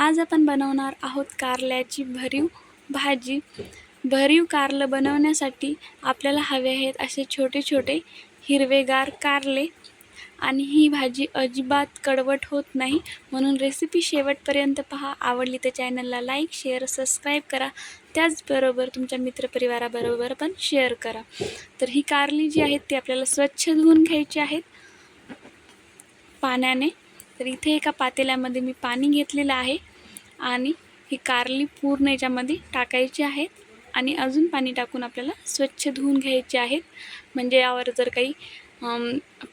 आज आपण बनवणार आहोत कारल्याची भरीव भाजी. भरीव कारलं बनवण्यासाठी आपल्याला हवे आहेत असे छोटे छोटे हिरवेगार कारले. आणि ही भाजी अजिबात कडवट होत नाही. म्हणून रेसिपी शेवटपर्यंत पहा. आवडली तर चॅनलला लाईक शेअर सबस्क्राईब करा. त्याचबरोबर तुमच्या मित्रपरिवाराबरोबर पण शेअर करा. तर ही कारली जी आहेत ती आपल्याला स्वच्छ धुवून घ्यायची आहेत. पाण्याने. तर इथे एका पातेल्यामध्ये मी पाणी घेतलेलं आहे. आणि ही कारली पूर्ण याच्यामध्ये टाकायची आहेत आणि अजून पाणी टाकून आपल्याला स्वच्छ धुवून घ्यायचे आहेत. म्हणजे यावर जर काही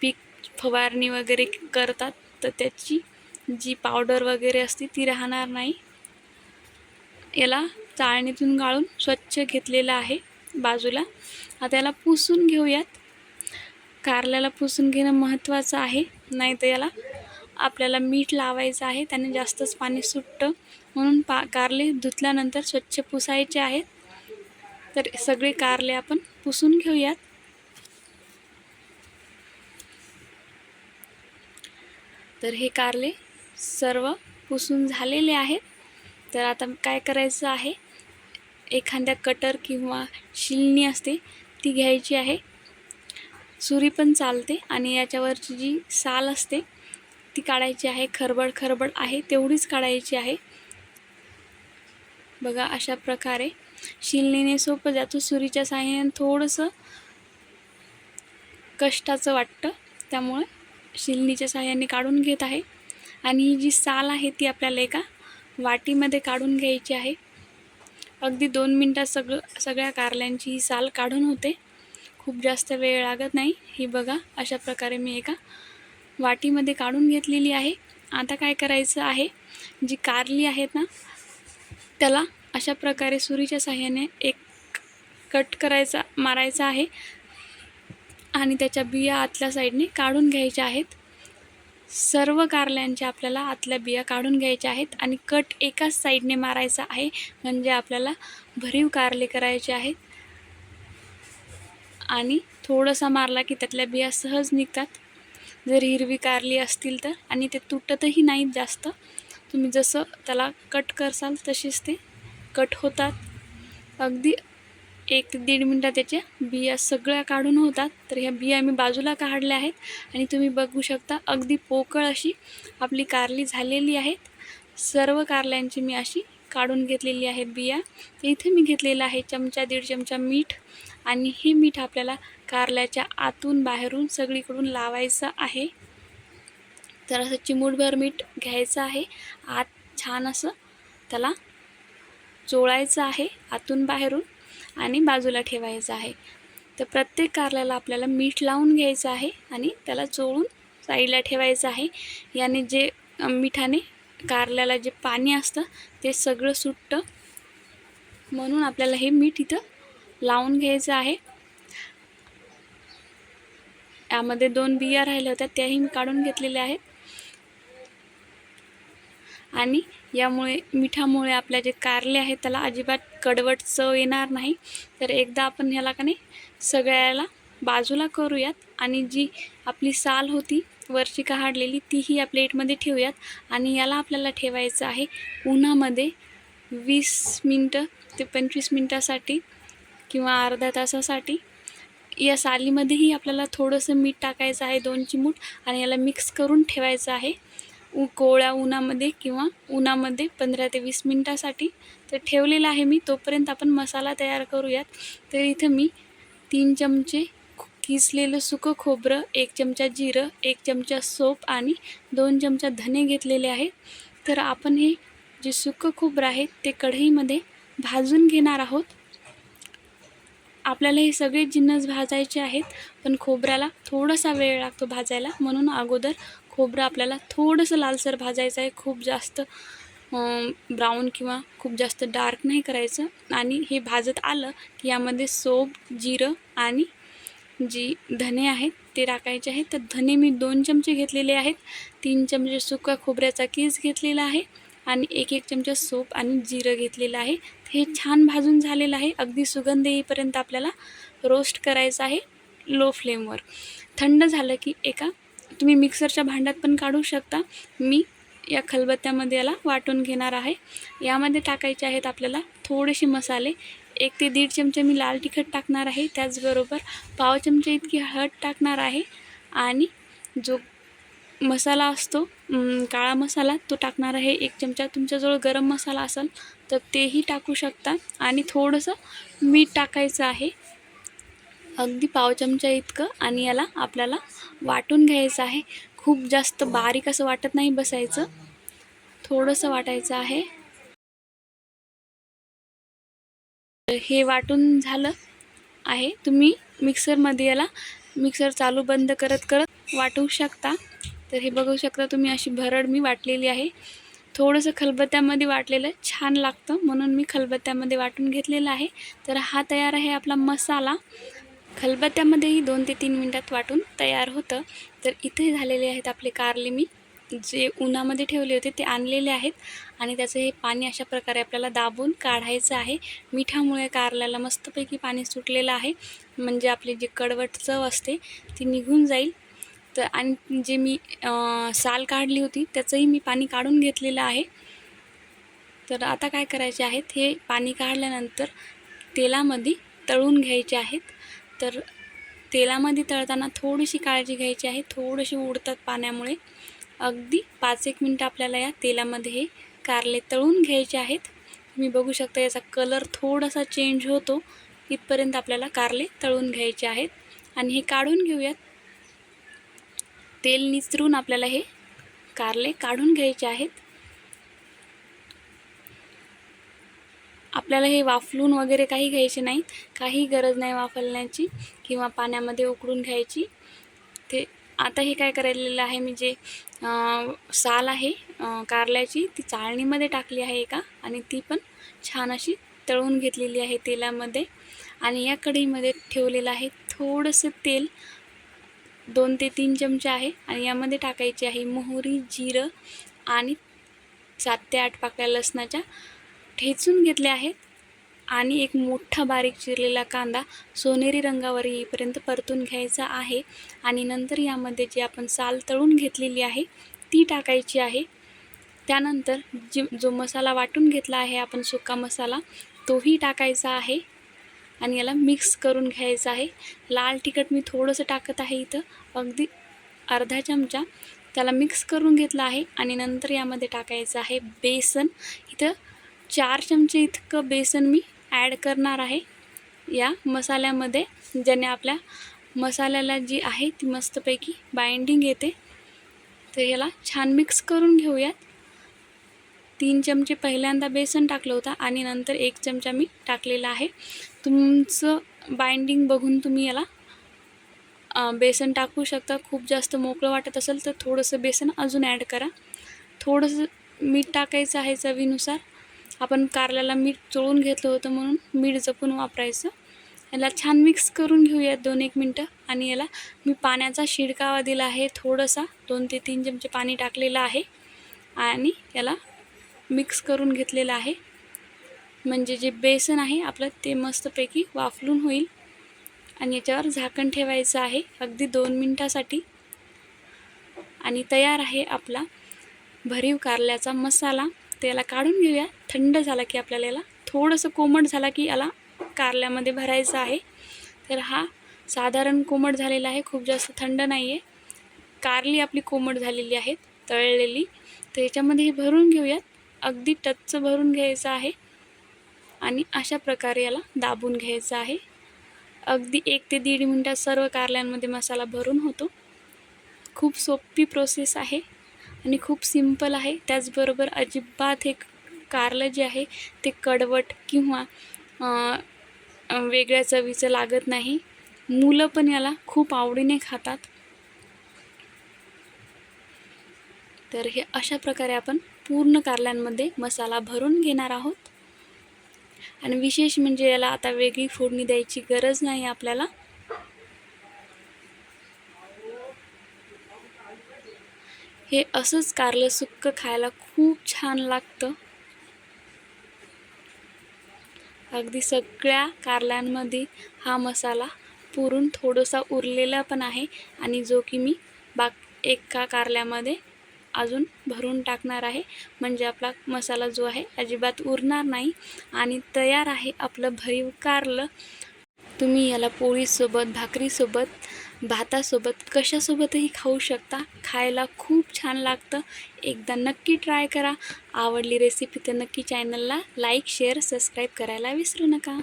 पीक फवारणी वगैरे करतात तर त्याची जी पावडर वगैरे असते ती राहणार नाही. याला चाळणीतून गाळून स्वच्छ घेतलेलं आहे बाजूला. आता याला पुसून घेऊयात. कारल्याला पुसून घेणं महत्त्वाचं आहे नाही तर याला आपल्याला मीठ लावायचं आहे त्याने जास्तच पाणी सुटतं. म्हणून पा कारले धुतल्यानंतर स्वच्छ पुसायचे आहेत. तर सगळे कारले आपण पुसून घेऊयात. तर हे कारले सर्व पुसून झालेले आहेत. तर आता काय करायचं आहे? एखाद्या कटर किंवा शिलनी असते ती घ्यायची आहे. सुरी पण चालते आणि याच्यावरची जी साल असते ती काढायची आहे खरबड खरबड आहे तेवढीच काढायची आहे. बघा अशा प्रकारे शिलणीने सोपं जातो. सुरीच्या साह्याने थोडंसं कष्टाचं वाटतं. त्यामुळे शिलनीच्या साह्याने काढून घेत आहे. आणि ही जी साल आहे ती आपल्याला एका वाटीमध्ये काढून घ्यायची आहे. अगदी दोन मिनटात सगळं सगळ्या कारल्यांची ही साल काढून होते. खूप जास्त वेळ लागत नाही. ही बघा अशा प्रकारे मी एका वाटीमध्ये काढून घेतलेली आहे. आता काय करायचं आहे? जी कारली आहेत ना त्याला अशा प्रकारे सुरीच्या साह्याने एक कट करायचा मारायचा आहे. आणि त्याच्या बिया आतल्या साईडने काढून घ्यायच्या आहेत. सर्व कारल्यांच्या आपल्याला आतल्या बिया काढून घ्यायच्या आहेत आणि कट एकाच साईडने मारायचा आहे. म्हणजे आपल्याला भरीव कारले करायचे आहेत. आणि थोडंसा मारला की त्यातल्या बिया सहज निघतात. जर हिरवी कारली असतील तर आणि ते तुटतही नाहीत जास्त. तुम्ही जसं त्याला कट करसाल तसेच ते कट होतात. अगदी एक ते दीड मिनटात त्याच्या बिया सगळ्या काढून होतात. तर ह्या बिया मी बाजूला काढल्या आहेत. आणि तुम्ही बघू शकता अगदी पोकळ अशी आपली कारली झालेली आहेत. सर्व कारल्यांची मी अशी काढून घेतलेली आहे बिया. इथे मी घेतलेलं आहे चमचा दीड चमचा मीठ. आणि हे मीठ आपल्याला कारल्याच्या आतून बाहेरून सगळीकडून लावायचं आहे. तर असं चिमूटभर मीठ घ्यायचं आहे. आत छान असं त्याला चोळायचं आहे आतून बाहेरून आणि बाजूला ठेवायचं आहे. तर प्रत्येक कारल्याला आपल्याला मीठ लावून घ्यायचं आहे आणि त्याला चोळून साईडला ठेवायचं आहे. याने जे मिठाने कारल्याला जे पाणी असतं ते सगळं सुटतं. म्हणून आपल्याला हे मीठ इथं लावून घ्यायचं आहे. यामध्ये दोन बिया राहिल्या होत्या त्याही मी काढून घेतलेल्या आहेत. आणि यामुळे मिठामुळे आपल्या जे कारले आहे त्याला अजिबात कडवट चव येणार नाही. तर एकदा आपण ह्याला का नाही सगळ्याला बाजूला करूयात आणि जी आपली साल होती वरची काढलेली तीही या प्लेटमध्ये ठेवूयात. आणि याला आपल्याला ठेवायचं आहे उन्हामध्ये वीस मिनटं ते पंचवीस मिनटासाठी किंवा अर्धा तासासाठी. या सालीमध्येही आपल्याला थोडंसं मीठ टाकायचं आहे दोन चिमूट आणि याला मिक्स करून ठेवायचं आहे. उ कोवळ्या उन्हामध्ये किंवा उन्हामध्ये पंधरा ते वीस मिनटासाठी. तर ठेवलेलं आहे मी तोपर्यंत आपण मसाला तयार करूयात. तर इथं मी तीन चमचे किसलेलं सुकं खोबरं एक चमचा जिरं एक चमचा सोप आणि दोन चमचा धने घेतलेले आहेत तर आपण हे जे सुकं खोबरं आहे ते कढईमध्ये भाजून घेणार आहोत. आपल्याला हे सगळे जिन्नस भाजायचे आहेत पण खोबऱ्याला थोडासा वेळ लागतो भाजायला. म्हणून अगोदर खोबरं आपल्याला थोडंसं लालसर भाजायचं आहे. खूप जास्त ब्राऊन किंवा खूप जास्त डार्क नाही करायचं. आणि हे भाजत आलं की यामध्ये सोप जिरं आणि जी धने आहेत ते टाकायचे आहेत. तर धने मी दोन चमचे घेतलेले आहेत. तीन चमचे सुका खोबऱ्याचा कीस घेतलेला आहे आणि एक एक चमचा सोप आणि जिरं घेतलेलं आहे. हे छान भाजून झालेलं आहे. अगदी सुगंध येईपर्यंत आपल्याला रोस्ट करायचं आहे लो फ्लेमवर थंड झालं की एका तुम्ही मिक्सरच्या भांड्यात पण काढू शकता. मी या खलबत्त्यामध्ये याला वाटून घेणार आहे. यामध्ये टाकायचे आहेत आपल्याला थोडेसे मसाले. एक ते दीड चमचे मी लाल तिखट टाकणार आहे. त्याचबरोबर पाव चमचे इतकी हळद टाकणार आहे. आणि जो मसाला असतो. काळा मसाला तो टाकणार आहे. एक चमचा तुमच्याजवळ गरम मसाला असेल तर तेही टाकू शकता. आणि थोडंसं मीठ टाकायचं आहे. अगदी पाव चमचा इतकं आणि याला आपल्याला वाटून घ्यायचं आहे. खूप जास्त बारीक असं वाटत नाही बसायचं. थोडंसं वाटायचं आहे. हे वाटून झालं आहे. तुम्ही मिक्सरमध्ये याला मिक्सर चालू बंद करत करत वाटू शकता. तर हे बघू शकता तुम्ही अशी भरड मी वाटलेली आहे. थोडंसं खलबत्त्यामध्ये वाटलेलं छान लागतं म्हणून मी खलबत्त्यामध्ये वाटून घेतलेलं आहे. तर हा तयार आहे आपला मसाला. खलबत्त्यामध्येही दोन ते तीन मिनटात वाटून तयार होतं. तर इथे झालेले आहेत आपले कारले मी. जे उन्हामध्ये ठेवले होते ते आणलेले आहेत. आणि त्याचं हे पाणी अशा प्रकारे आपल्याला दाबून काढायचं आहे. मिठामुळे कारल्याला मस्तपैकी पाणी सुटलेलं आहे. म्हणजे आपली जी कडवट चव असते ती निघून जाईल. तर आणि जे मी साल काढली होती त्याचंही मी पाणी काढून घेतलेलं आहे. तर आता काय करायचे आहेत हे पाणी काढल्यानंतर तेलामध्ये तळून घ्यायचे आहेत. तर तेलामध्ये तळताना थोडीशी काळजी घ्यायची आहे थोडीशी उडतात पाण्यामुळे. अगदी पाच एक मिनटं आपल्याला या तेलामध्ये हे कारले तळून घ्यायचे आहेत. तुम्ही बघू शकता याचा कलर थोडासा चेंज होतो इथपर्यंत आपल्याला कारले तळून घ्यायचे आहेत. आणि हे काढून घेऊयात. तेल निचरून आपल्याला हे कारले काढून घ्यायचे आहेत. आपल्याला हे वाफलून वगैरे काही घ्यायचे नाहीत. काही गरज नाही वाफलण्याची किंवा पाण्यामध्ये उकळून घ्यायची. ते आता हे काय करायलेलं आहे मी जे साल आहे कारल्याची ती चाळणीमध्ये टाकली आहे एका आणि ती पण छान अशी तळून घेतलेली आहे तेलामध्ये. आणि या कढईमध्ये ठेवलेलं आहे थोडंसं तेल दोन ते तीन चमचे आहे आणि यामध्ये टाकायची आहे मोहरी जिरं आणि सात ते आठ पाकळ्या लसणाच्या. ठेचून घेतले आहेत आणि एक मोठा बारीक चिरलेला कांदा सोनेरी रंगावर येईपर्यंत परतून घ्यायचा आहे. आणि नंतर यामध्ये जी आपण साल तळून घेतलेली आहे ती टाकायची आहे. त्यानंतर जी जो मसाला वाटून घेतला आहे आपण सुका मसाला तोही टाकायचा आहे. आणि याला मिक्स करून घ्यायचं आहे. लाल तिखट मी थोडंसं टाकत आहे इथं. अगदी अर्धा चमचा त्याला मिक्स करून घेतला आहे आणि नंतर यामध्ये टाकायचं आहे बेसन. इथं चार चमचे इतकं बेसन मी ॲड करणार आहे. या मसाल्यामध्ये ज्याने आपल्या मसाल्याला जी आहे ती मस्तपैकी बाइंडिंग येते. तर याला छान मिक्स करून घेऊयात. तीन चमचे पहिल्यांदा बेसन टाकलं होतं आणि नंतर एक चमचा मी टाकलेला आहे. तुमचं बाइंडिंग बघून तुम्ही याला बेसन टाकू शकता. खूप जास्त मोकळं वाटत असेल तर थोडंसं बेसन अजून ॲड करा. थोडंसं मीठ टाकायचं आहे चवीनुसार. आपण कारल्याला मीठ चोळून घेतलं होतं म्हणून मीठ जपून वापरायचं. याला छान मिक्स करून घेऊयात दोन एक मिनटं. आणि याला मी पाण्याचा शिडकावा दिला आहे. थोडासा दोन ते तीन चमचे पाणी टाकलेलं आहे. आणि याला मिक्स करून घेतलेलं आहे. म्हणजे जे बेसन आहे आपलं ते मस्तपैकी वाफलून होईल. आणि याच्यावर झाकण ठेवायचं आहे अगदी दोन मिनटासाठी. आणि तयार आहे आपला भरीव कारल्याचा मसाला. त्याला काढून घेऊया. थंड झाला की आपल्याला याला थोडंसं कोमट झाला की याला कारल्यामध्ये भरायचं आहे. तर हा साधारण कोमट झालेला आहे खूप जास्त थंड नाही आहे कारली आपली कोमट झालेली आहेत तळलेली. तर याच्यामध्ये हे भरून घेऊयात. अगदी टच भरून घ्यायचं आहे आणि अशा प्रकारे याला दाबून घ्यायचं आहे. अगदी एक ते दीड मिनटात सर्व कारल्यांमध्ये मसाला भरून होतो. खूप सोपी प्रोसेस आहे आणि खूप सिंपल आहे. त्याचबरोबर अजिबात हे कारलं जे आहे ते कडवट किंवा वेगळ्या चवीचं लागत नाही. मुलं पण याला खूप आवडीने खातात. तर हे अशा प्रकारे आपण पूर्ण कारल्यांमध्ये मसाला भरून घेणार आहोत. आणि विशेष म्हणजे याला आता वेगळी फोडणी द्यायची गरज नाही आपल्याला. हे असंच कारलं सुक्क खायला खूप छान लागतं. अगदी सगळ्या कारल्यांमध्ये हा मसाला पुरून थोडासा उरलेला पण आहे. आणि जो की मी बाक एका कारल्यामध्ये अजून भरून टाकणार आहे. म्हणजे आपला मसाला जो आहे अजिबात उरणार नाही आणि तयार आहे आपलं भरीव कारलं. तुम्ही याला पोळीसोबत भाकरीसोबत भातासोबत कशासोबतही खाऊ शकता. खायला खूप छान लागतं. एकदा नक्की ट्राय करा. आवडली रेसिपी तर नक्की चॅनलला लाईक शेअर सबस्क्राईब करायला विसरू नका.